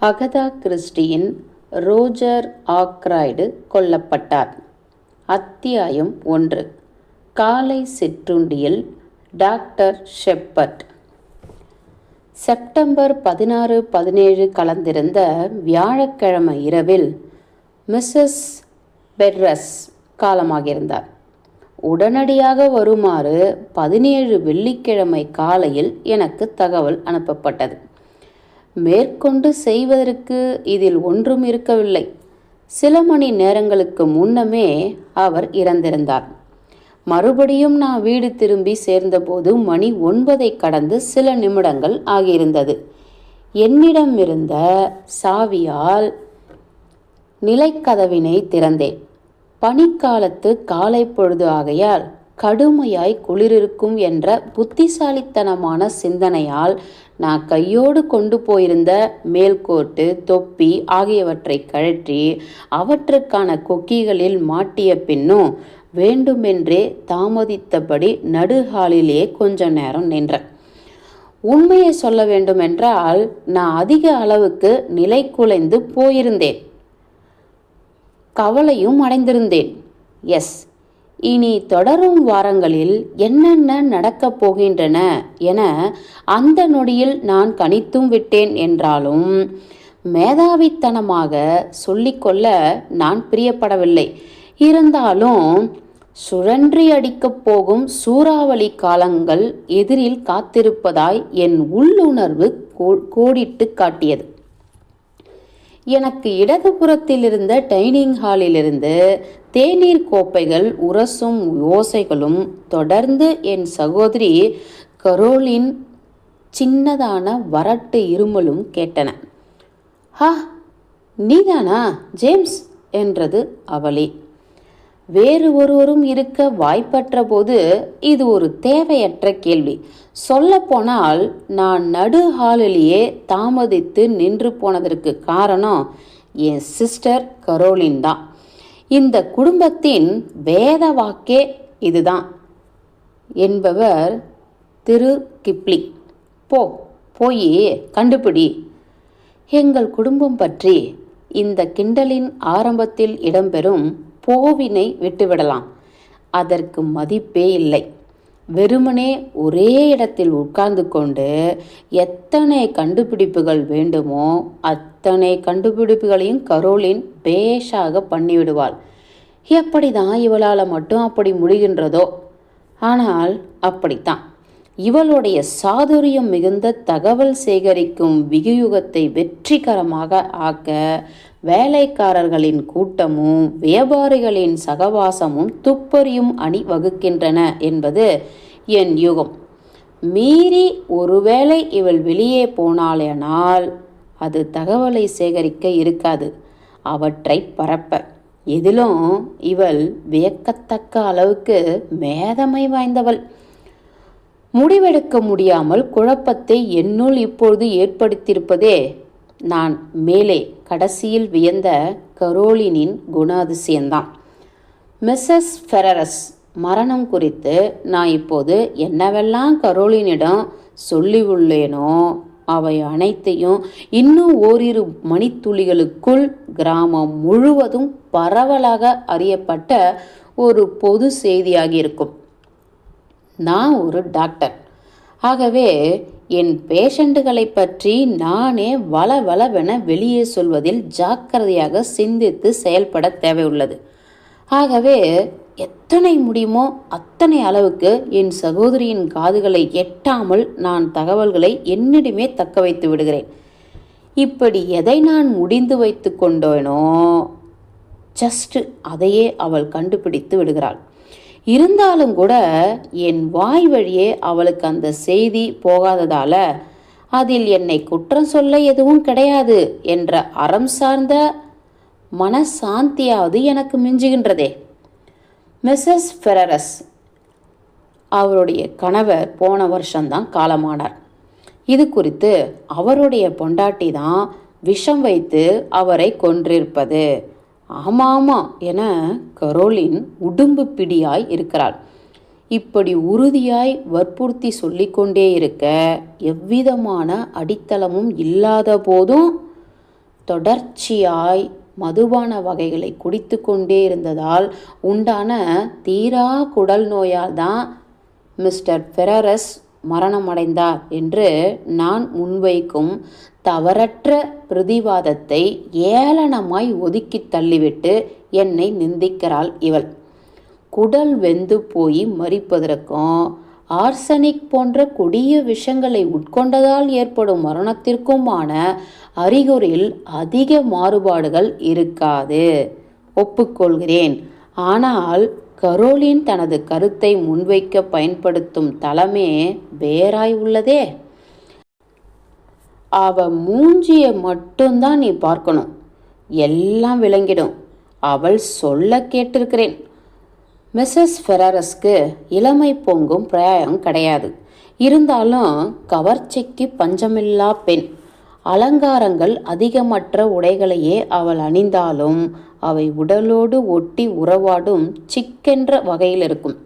Agatha கிறிஸ்டியின் Roger ஆக்ராய்டு கொல்லப்பட்டார். அத்தியாயம் ஒன்று. காலை சிற்றுண்டியில் டாக்டர் ஷெப்பர்ட். செப்டம்பர் பதினாறு பதினேழு கலந்திருந்த வியாழக்கிழமை இரவில் மிஸ்ஸஸ் பெர்ரஸ் காலமாகியிருந்தார். உடனடியாக வருமாறு பதினேழு வெள்ளிக்கிழமை காலையில் எனக்கு தகவல் அனுப்பப்பட்டது. மேற்கொண்டு செய்வதற்கு இதில் ஒன்றும் இருக்கவில்லை. சில மணி நேரங்களுக்கு முன்னமே அவர் இறந்திருந்தார். மறுபடியும் நான் வீடு திரும்பி சேர்ந்தபோது மணி ஒன்பதை கடந்து சில நிமிடங்கள் ஆகியிருந்தது. என்னிடம் இருந்த சாவியால் நிலைக்கதவினை திறந்தேன். பனிக்காலத்து காலை பொழுது ஆகையால் கடுமையாய் குளிரிருக்கும் என்ற புத்திசாலித்தனமான சிந்தனையால் நான் கையோடு கொண்டு போயிருந்த மேல்கோட்டு தொப்பி ஆகியவற்றை கழற்றி அவற்றுக்கான கொக்கிகளில் மாட்டிய பின்னும் வேண்டுமென்றே தாமதித்தபடி நடுஹாலிலே கொஞ்ச நேரம் நின்றேன் உண்மையை சொல்ல வேண்டுமென்றால் நான் அதிக அளவுக்கு நிலை குலைந்து போயிருந்தேன். கவலையும் அடைந்திருந்தேன். எஸ். இனி தொடரும் வாரங்களில் என்னென்ன நடக்கப் போகின்றன என அந்த நொடியில் நான் கணித்தும் விட்டேன் என்றாலும் மேதாவித்தனமாக சொல்லிக்கொள்ள நான் பிரியப்படவில்லை. இருந்தாலும் சுழன்றி அடிக்கப் போகும் சூறாவளி காலங்கள் எதிரில் காத்திருப்பதாய் என் உள்ளுணர்வு கோடிட்டு காட்டியது. எனக்கு இடதுபுறத்தில் இருந்த டைனிங் ஹாலிலிருந்து தேநீர் கோப்பைகள் உரசும் ஓசைகளும் தொடர்ந்து என் சகோதரி கரோலின் சின்னதான வறட்டு இருமலும் கேட்டன. ஹா நீதானா ஜேம்ஸ்? என்றது அவளே. வேறு ஒருவரும் இருக்க வாய்ப்பற்ற போது இது ஒரு தேவையற்ற கேள்வி. சொல்லப்போனால் நான் நடு ஹாலிலேயே தாமதித்து நின்று போனதற்கு காரணம் என் சிஸ்டர் கரோலின் தான். இந்த குடும்பத்தின் வேத வாக்கே இதுதான். என்பவர் திரு கிப்லி. போ போய் கண்டுபிடி. எங்கள் குடும்பம் பற்றி இந்த கிண்டலின் ஆரம்பத்தில் இடம்பெறும் போவினை விட்டுவிடலாம். அதற்கு மதிப்பே இல்லை. வெறுமனே ஒரே இடத்தில் உட்கார்ந்து கொண்டு எத்தனை கண்டுபிடிப்புகள் வேண்டுமோ அத்தனை கண்டுபிடிப்புகளையும் கரோலின் பேஷாக பண்ணிவிடுவாள். எப்படி தான் இவளால் மட்டும் அப்படி முடிகின்றதோ? ஆனால் அப்படித்தான். இவளுடைய சாதுரியம் மிகுந்த தகவல் சேகரிக்கும் விகியுகத்தை வெற்றிகரமாக ஆக்க வேலைக்காரர்களின் கூட்டமும் வியாபாரிகளின் சகவாசமும் துப்பறியும் அணி வகுக்கின்றன என்பது என் யுகம். மீறி ஒருவேளை இவள் வெளியே போனாலேனால் அது தகவலை சேகரிக்க இருக்காது. அவற்றை பரப்ப. எதிலும் இவள் வியக்கத்தக்க அளவுக்கு மேதமை வாய்ந்தவள். முடிவெடுக்க முடியாமல் குழப்பத்தை என்னுள் இப்பொழுது ஏற்படுத்தியிருப்பதே நான் மேலே கடைசியில் வியந்த கரோலினின் குணாதிசயம்தான் மிஸ்ஸஸ் ஃபெரரஸ் மரணம் குறித்து நான் இப்போது என்னவெல்லாம் கரோலினிடம் சொல்லி உள்ளேனோ அவை அனைத்தையும் இன்னும் ஓரிரு மணித்துளிகளுக்குள் கிராமம் முழுவதும் பரவலாக அறியப்பட்ட ஒரு பொது செய்தியாகி இருக்கும் நான் ஒரு டாக்டர். ஆகவே என் பேஷண்ட்டுகளை பற்றி நானே வள வளவென வெளியே சொல்வதில் ஜாக்கிரதையாக சிந்தித்து செயல்பட தேவையுள்ளது. ஆகவே எத்தனை முடியுமோ அத்தனை அளவுக்கு என் சகோதரியின் காதுகளை எட்டாமல் நான் தகவல்களை என்னிடமே தக்க வைத்து விடுகிறேன். இப்படி எதை நான் முடிந்து வைத்து கொண்டேனோ ஜஸ்ட் அதையே அவள் கண்டுபிடித்து விடுகிறாள். இருந்தாலும் கூட என் வாய் வழியே அவளுக்கு அந்த செய்தி போகாததால அதில் என்னை குற்றம் சொல்ல எதுவும் கிடையாது என்ற அறம் சார்ந்த மனசாந்தியாவது எனக்கு மிஞ்சுகின்றதே. மிஸ்ஸஸ் ஃபெரரஸ் அவருடைய கணவர் போன வருஷம்தான் காலமானார். இது குறித்து அவருடைய பொண்டாட்டி தான் விஷம் வைத்து அவரை கொன்றிருப்பது. ஆமாமா என கரோலின் உடும்பு பிடியாய் இருக்கிறாள். இப்படி உறுதியாய் வற்புறுத்தி சொல்லிக்கொண்டே இருக்க எவ்விதமான அடித்தளமும் இல்லாத போதும் தொடர்ச்சியாய் மதுபான வகைகளை குடித்து கொண்டே இருந்ததால் உண்டான தீரா குடல் நோயால் தான் மிஸ்டர் ஃபெரரஸ் மரணமடைந்தார் என்று நான் முன்வைக்கும் தவறற்ற பிரதிவாதத்தை ஏளனமாய் ஒதுக்கி தள்ளிவிட்டு என்னை நிந்திக்கிறாள் இவள். குடல் வெந்து போய் மறிப்பதற்கும் ஆர்சனிக் போன்ற கொடிய விஷங்களை உட்கொண்டதால் ஏற்படும் மரணத்திற்குமான அறிகுறியில் அதிக மாறுபாடுகள் இருக்காது. ஒப்புக்கொள்கிறேன். ஆனால் கரோலின் தனது கருத்தை முன்வைக்க பயன்படுத்தும் தளமே வேறாய் உள்ளதே. அவ மூஞ்சிய மட்டும்தான் நீ பார்க்கணும். எல்லாம் விளங்கிடும். அவள் சொல்ல கேட்டிருக்கிறேன். மிஸ்ஸஸ் ஃபெரரஸ்க்கு இளமை பொங்கும் பிரயாயம் கிடையாது. இருந்தாலும் கவர்ச்சிக்கு பஞ்சமில்லா பெண். அலங்காரங்கள் அதிகமற்ற உடைகளையே அவள் அணிந்தாலும் அவை உடலோடு ஒட்டி உறவாடும் சிக்கென்ற வகையில் இருக்கும்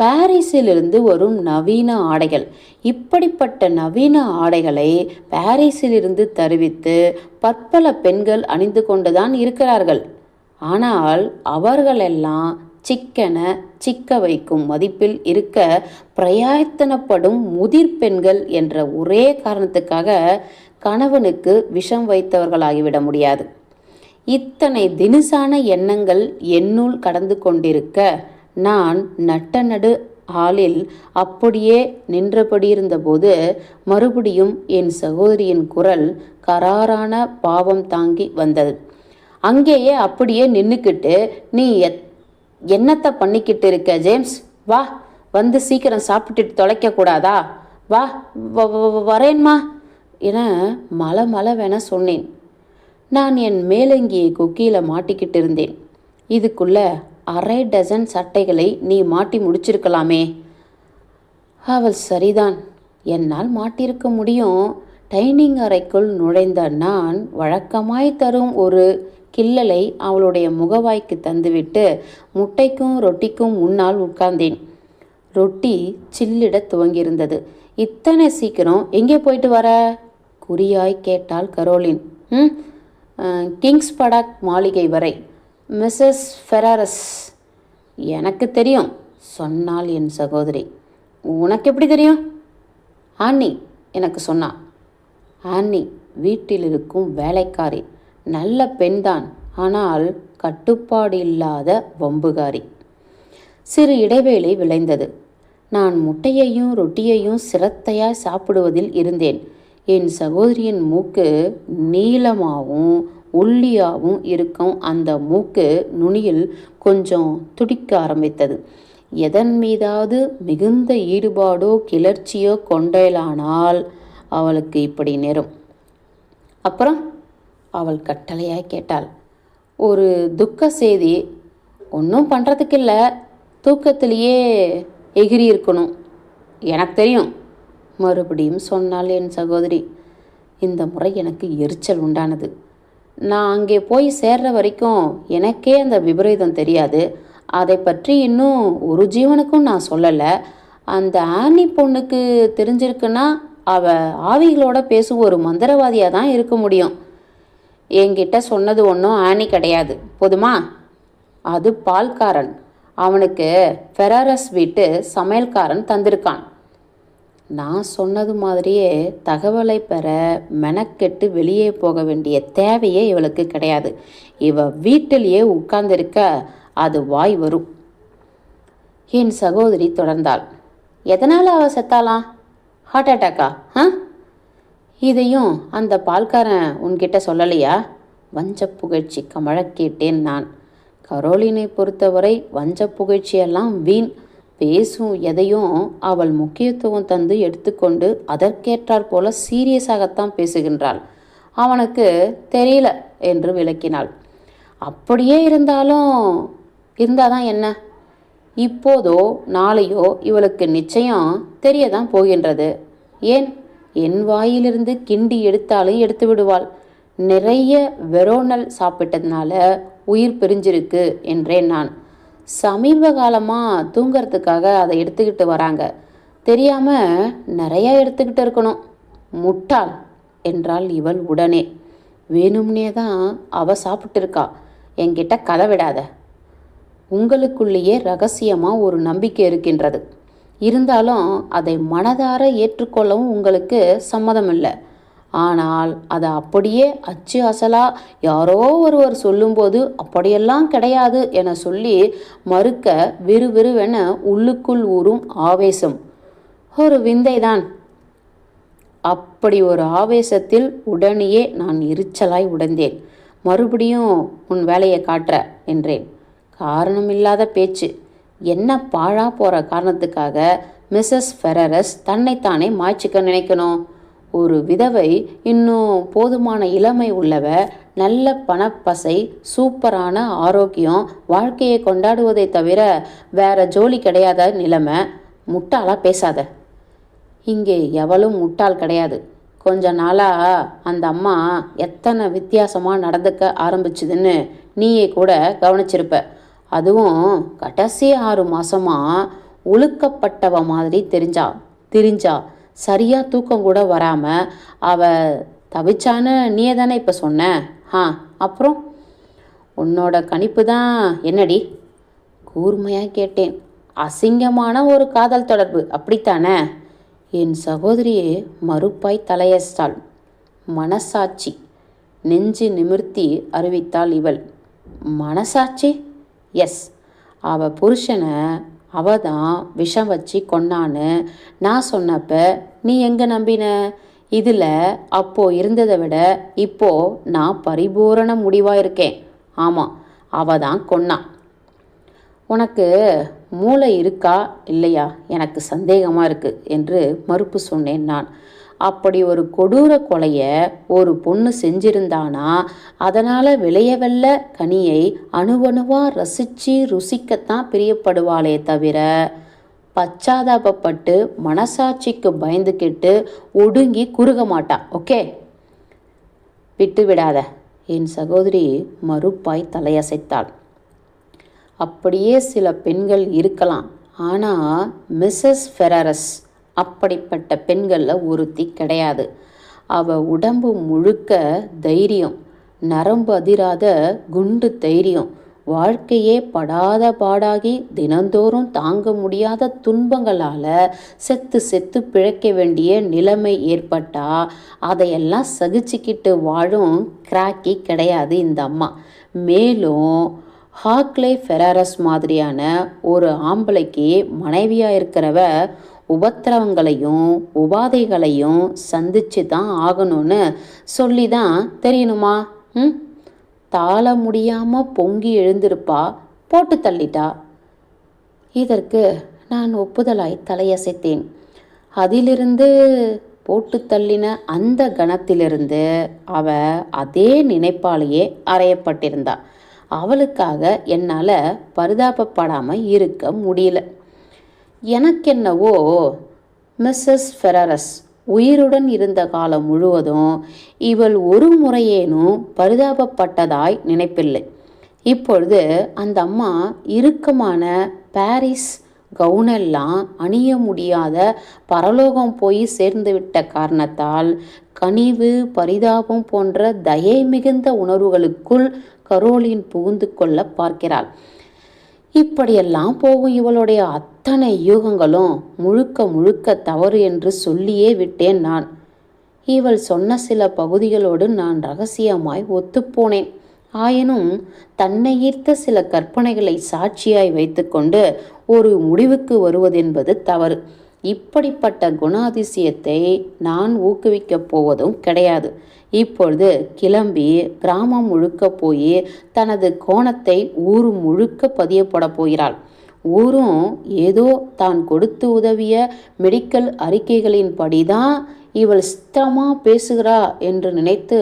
பாரிஸிலிருந்து வரும் நவீன ஆடைகள். இப்படிப்பட்ட நவீன ஆடைகளை பாரிஸிலிருந்து தருவித்து பற்பல பெண்கள் அணிந்து கொண்டுதான் இருக்கிறார்கள். ஆனால் அவர்களெல்லாம் சிக்கன சிக்க வைக்கும் மதிப்பில் இருக்க பிரயாத்தனப்படும் முதிர் பெண்கள் என்ற ஒரே காரணத்துக்காக கணவனுக்கு விஷம் வைத்தவர்களாகிவிட முடியாது. இத்தனை தினுசான எண்ணங்கள் என்னுள் கடந்து கொண்டிருக்க நான் நட்ட நடு ஹாலில் அப்படியே நின்றபடி இருந்தபோது மறுபடியும் என் சகோதரியின் குரல் கராரான பாவம் தாங்கி வந்தது. அங்கேயே அப்படியே நின்றுக்கிட்டு நீ எத் என்னத்தை பண்ணிக்கிட்டு இருக்க ஜேம்ஸ்? வா வந்து சீக்கிரம் சாப்பிட்டுட்டு தொலைக்க கூடாதா வா வ- வரேன்மா என மலை வேணா சொன்னேன். நான் என் மேலங்கியை கொக்கியில் மாட்டிக்கிட்டு இருந்தேன் இதுக்குள்ள அரை டசன் சட்டைகளை நீ மாட்டி முடிச்சிருக்கலாமே. அவள் சரிதான். என்னால் மாட்டியிருக்க முடியும். டைனிங் அறைக்குள் நுழைந்த நான் வழக்கமாய் தரும் ஒரு கிள்ளலை அவளுடைய முகவாய்க்கு தந்துவிட்டு முட்டைக்கும் ரொட்டிக்கும் முன்னால் உட்கார்ந்தேன். ரொட்டி சில்லிட துவங்கியிருந்தது. இத்தனை சீக்கிரம் எங்கே போயிட்டு வர? குறியாய் கேட்டாள் கரோலின். ம் கிங்ஸ் படாக் மாளிகை வரை. மிஸ்ஸஸ் ஃபெராரஸ் எனக்கு தெரியும் சொன்னாள் என் சகோதரி. உனக்கு எப்படி தெரியும்? ஆன்னி எனக்கு சொன்னா. ஆன்னி வீட்டில் இருக்கும் வேலைக்காரி நல்ல பெண்தான் ஆனால் கட்டுப்பாடு இல்லாத வம்புகாரி. சிறு இடைவேளை விளைந்தது. நான் முட்டையையும் ரொட்டியையும் சிரத்தையாய் சாப்பிடுவதில் இருந்தேன். என் சகோதரியின் மூக்கு நீளமாகவும் ஒல்லியாகவும் இருக்கும். அந்த மூக்கு நுனியில் கொஞ்சம் துடிக்க ஆரம்பித்தது. எதன் மீதாவது மிகுந்த ஈடுபாடோ கிளர்ச்சியோ கொண்டேலானால் அவளுக்கு இப்படி நேரும். அப்புறம் அவள் கட்டளையாய் கேட்டாள். ஒரு துக்க செய்தி ஒன்றும் பண்ணுறதுக்கு இல்லை தூக்கத்திலேயே எகிரி இருக்கணும். எனக்கு தெரியும். மறுபடியும் சொன்னாள் என் சகோதரி இந்த முறை எனக்கு எரிச்சல் உண்டானது. நான் அங்கே போய் சேர்ற வரைக்கும் எனக்கே அந்த விபரீதம் தெரியாது. அதை பற்றி இன்னும் ஒரு ஜீவனுக்கும் நான் சொல்லலை. அந்த ஆனி பொண்ணுக்கு தெரிஞ்சிருக்குன்னா அவ ஆவிகளோட பேசும் ஒரு மந்திரவாதியாக தான் இருக்க முடியும். என்கிட்ட சொன்னது ஒன்றும் ஆனி கிடையாது. போதுமா? அது பால்காரன். அவனுக்கு ஃபெராரஸ் வீட்டு சமையல்காரன் தந்திருக்கான். நான் சொன்னது மாதிரியே தகவலை பெற மெனக்கெட்டு வெளியே போக வேண்டிய தேவையே இவளுக்கு கிடையாது. இவ வீட்டிலேயே உட்கார்ந்திருக்க அது வாய் வரும். என் சகோதரி தொடர்ந்தாள். எதனால் அவ செத்தாலாம் ஹார்ட் அட்டாக்கா ஆ? இதையும் அந்த பால்காரன் உன்கிட்ட சொல்லலையா? வஞ்ச புகழ்ச்சி கமழ கேட்டேன் நான். கரோலினை பொறுத்தவரை வஞ்ச புகழ்ச்சியெல்லாம் வீண். பேசும் எதையும் அவள் முக்கியத்துவம் தந்து எடுத்துக்கொண்டு அதற்கேற்றாற் போல சீரியஸாகத்தான் பேசுகின்றாள். அவனுக்கு தெரியல என்று விளக்கினாள். அப்படியே இருந்தாலும் இருந்தாதான் என்ன? இப்போதோ நாளையோ இவளுக்கு நிச்சயம் தெரியதான் போகின்றது. ஏன்? என் வாயிலிருந்து கிண்டி எடுத்தாலும் எடுத்து விடுவாள். நிறைய வெரோனல் சாப்பிட்டதுனால உயிர் பிரிஞ்சிருக்கு என்றேன் நான். சமீப காலமாக தூங்கிறதுக்காக அதை எடுத்துக்கிட்டு வராங்க. தெரியாமல் நிறையா எடுத்துக்கிட்டு இருக்கணும். முட்டாள் என்றாள் இவள் உடனே. வேணும்னே தான் அவ சாப்பிட்டுருக்கா என்கிட்ட கதை விடாத. உங்களுக்குள்ளேயே ரகசியமாக ஒரு நம்பிக்கை இருக்கின்றது. இருந்தாலும் அதை மனதார ஏற்றுக்கொள்ளவும் உங்களுக்கு சம்மதம் இல்லை. ஆனால் அதை அப்படியே அச்சு அசலா யாரோ ஒருவர் சொல்லும்போது அப்படியெல்லாம் கிடையாது என சொல்லி மறுக்க விறுவிறுவென உள்ளுக்குள் ஊறும் ஆவேசம். ஒரு விந்தைதான். அப்படி ஒரு ஆவேசத்தில் உடனேயே நான் எரிச்சலாய் உடைந்தேன். மறுபடியும் உன் வேலையை காட்டுற என்றேன். காரணமில்லாத பேச்சு. என்ன பாழா போகிற காரணத்துக்காக மிஸ்ஸஸ் ஃபெரரஸ் தன்னைத்தானே மாய்ச்சிக்க நினைக்கணும்? ஒரு விதவை இன்னும் போதுமான இளமை உள்ளவ நல்ல பணப்பசை சூப்பரான ஆரோக்கியம் வாழ்க்கையை கொண்டாடுவதை தவிர வேற ஜோலி கிடையாத நிலைமை முட்டாளா பேசாத. இங்கே எவளும் முட்டாள் கிடையாது. கொஞ்ச நாளாக அந்த அம்மா எத்தனை வித்தியாசமாக நடந்துக்க ஆரம்பிச்சுதுன்னு நீயே கூட கவனிச்சிருப்ப. அதுவும் கடைசி ஆறு மாதமாக ஒழுக்கப்பட்டவ மாதிரி தெரிஞ்சா தெரிஞ்சா சரியாக தூக்கம் கூட வராமல் அவ தவிச்சான்னு நீயே தானே இப்போ சொன்ன? ஆ அப்புறம்? உன்னோட கணிப்பு தான் என்னடி? கூர்மையாக கேட்டேன். அசிங்கமான ஒரு காதல் தொடர்பு அப்படித்தானே? என் சகோதரியே மறுப்பாய் தலையசாள் மனசாட்சி. நெஞ்சு நிமிர்த்தி அறிவித்தாள் இவள். மனசாட்சி? எஸ். அவ புருஷனை அவ தான் விஷம் வச்சு கொன்னான்னு நான் சொன்னப்ப நீ எங்கே நம்பின? இதில் அப்போ இருந்ததை விட இப்போ நான் பரிபூரண முடிவாக இருக்கேன். ஆமாம் அவ தான் கொன்னான். உனக்கு மூளை இருக்கா இல்லையா? எனக்கு சந்தேகமாக இருக்குது என்று மறுப்பு சொன்னேன் நான். அப்படி ஒரு கொடூர கொலையை ஒரு பொண்ணு செஞ்சிருந்தானா? அதனால் விளையவல்ல கனியை அணுவணுவாக ரசித்து ருசிக்கத்தான் பிரியப்படுவாளே தவிர பச்சாதாபப்பட்டு மனசாட்சிக்கு பயந்துக்கிட்டு ஒடுங்கி குறுக மாட்டான் ஓகே? விட்டு விடாத. என் சகோதரி மறுப்பாய் தலையசைத்தாள். அப்படியே சில பெண்கள் இருக்கலாம். ஆனால் மிஸ்ஸஸ் ஃபெரரஸ் அப்படிப்பட்ட பெண்களில் ஒருத்தி கிடையாது. அவ உடம்பு முழுக்க தைரியம் நரம்பு அதிராத குண்டு தைரியம் வாழ்க்கையே படாத பாடாகி தினந்தோறும் தாங்க முடியாத துன்பங்களால் செத்து செத்து பிழைக்க வேண்டிய நிலைமை ஏற்பட்டா அதையெல்லாம் சகிச்சுக்கிட்டு வாழும் கிராக்கி கிடையாது இந்த அம்மா. மேலும் ஹாக்லே ஃபெராரஸ் மாதிரியான ஒரு ஆம்பளைக்கு மனைவியாக இருக்கிறவ உபத்திரவங்களையும் உபாதைகளையும் சந்திச்சு தான் ஆகணும்னு சொல்லி தான் தெரியணுமா? ம்? தாள முடியாமல் பொங்கி எழுந்திருப்பா போட்டு தள்ளிட்டா? இதற்கு நான் ஒப்புதலாய் தலையசைத்தேன். அதிலிருந்து போட்டு தள்ளின அந்த கணத்திலிருந்து அவ அதே நினைப்பாலேயே அறையப்பட்டிருந்தா. அவளுக்காக என்னால் பரிதாபப்படாமல் இருக்க முடியல. எனக்கென்னவோ மிஸ்ஸஸ் ஃபெரரஸ் உயிருடன் இருந்த காலம் முழுவதும் இவள் ஒரு முறையேனும் பரிதாபப்பட்டதாய் நினைப்பில்லை. இப்பொழுது அந்த அம்மா இறுக்கமான பாரிஸ் கவுனெல்லாம் அணிய முடியாத பரலோகம் போய் சேர்ந்துவிட்ட காரணத்தால் கனிவு பரிதாபம் போன்ற தயை மிகுந்த உணர்வுகளுக்குள் கரோலின் புகுந்து கொள்ள பார்க்கிறாள். இப்படியெல்லாம் போகும் இவளுடைய அத்தனை யூகங்களும் முழுக்க முழுக்க தவறு என்று சொல்லியே விட்டேன் நான். இவள் சொன்ன சில பகுதிகளோடு நான் ரகசியமாய் ஒத்துப்போனேன். ஆயினும் தன்னை ஈர்த்த சில கற்பனைகளை சாட்சியாய் வைத்துக்கொண்டு ஒரு முடிவுக்கு வருவதென்பது தவறு. இப்படிப்பட்ட குணாதிசயத்தை நான் ஊக்குவிக்கப் போவதும் கிடையாது. இப்பொழுது கிளம்பி கிராமம் முழுக்க போய் தனது கோணத்தை ஊர் முழுக்க பதியப்பட போகிறாள். ஊரும் ஏதோ தான் கொடுத்து உதவிய மெடிக்கல் அறிக்கைகளின்படி தான் இவள் சித்தமாக பேசுகிறா என்று நினைத்து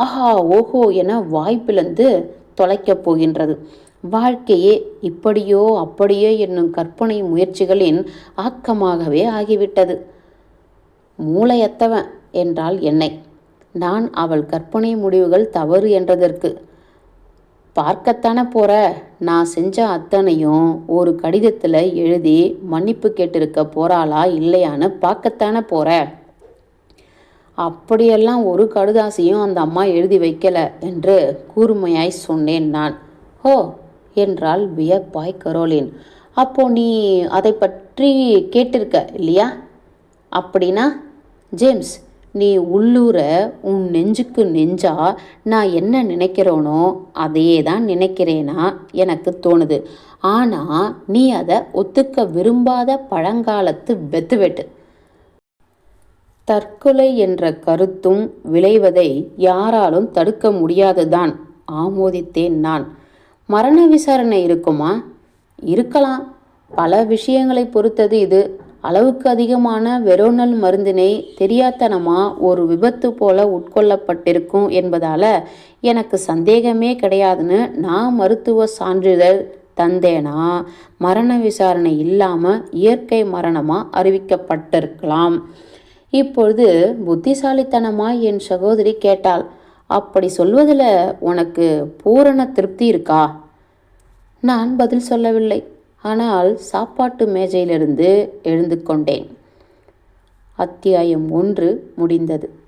ஆஹா ஓஹோ என வாய்ப்பிழந்து தொலைக்கப் போகின்றது. வாழ்க்கையே இப்படியோ அப்படியோ என்னும் கற்பனை முயற்சிகளின் ஆக்கமாகவே ஆகிவிட்டது. மூளையத்தவன் என்றால் என்னை. நான் அவள் கற்பனை முடிவுகள் தவறு என்றதற்கு. பார்க்கத்தானே போற நான் செஞ்ச அத்தனையும் ஒரு கடிதத்தில் எழுதி மன்னிப்பு கேட்டிருக்க போறாளா இல்லையான்னு பார்க்கத்தானே போற. அப்படியெல்லாம் ஒரு கடுதாசியும் அந்த அம்மா எழுதி வைக்கல என்று கூர்மையாய் சொன்னேன் நான். ஓ என்றாள் வியப்பாய் கரோலின். அப்போ நீ அதை பற்றி கேட்டிருக்க இல்லையா? அப்படின்னா ஜேம்ஸ் நீ உள்ளூர உன் நெஞ்சுக்கு நெஞ்சா நான் என்ன நினைக்கிறோனோ அதையே தான் நினைக்கிறேனா எனக்கு தோணுது. ஆனால் நீ அதை ஒத்துக்க விரும்பாத பழங்காலத்து வெத்துவெட்டு. தற்கொலை என்ற கருத்தும் விளைவதை யாராலும் தடுக்க முடியாதுதான் ஆமோதித்தேன் நான். மரண விசாரணை இருக்குமா? இருக்கலாம். பல விஷயங்களை பொறுத்தது இது. அளவுக்கு அதிகமான வெரோனல் மருந்தினை தெரியாத்தனமாக ஒரு விபத்து போல உட்கொள்ளப்பட்டிருக்கும் என்பதால எனக்கு சந்தேகமே கிடையாதுன்னு நான் மருத்துவ சான்றிதழ் தந்தேனா? மரண விசாரணை இல்லாமல் இயற்கை மரணமாக அறிவிக்கப்பட்டிருக்கலாம். இப்பொழுது புத்திசாலித்தனமாய் என் சகோதரி கேட்டாள். அப்படி சொல்வதில் உனக்கு பூரண திருப்தி இருக்கா? நான் பதில் சொல்லவில்லை. ஆனால் சாப்பாட்டு மேஜையிலிருந்து எழுந்து கொண்டேன். அத்தியாயம் ஒன்று முடிந்தது.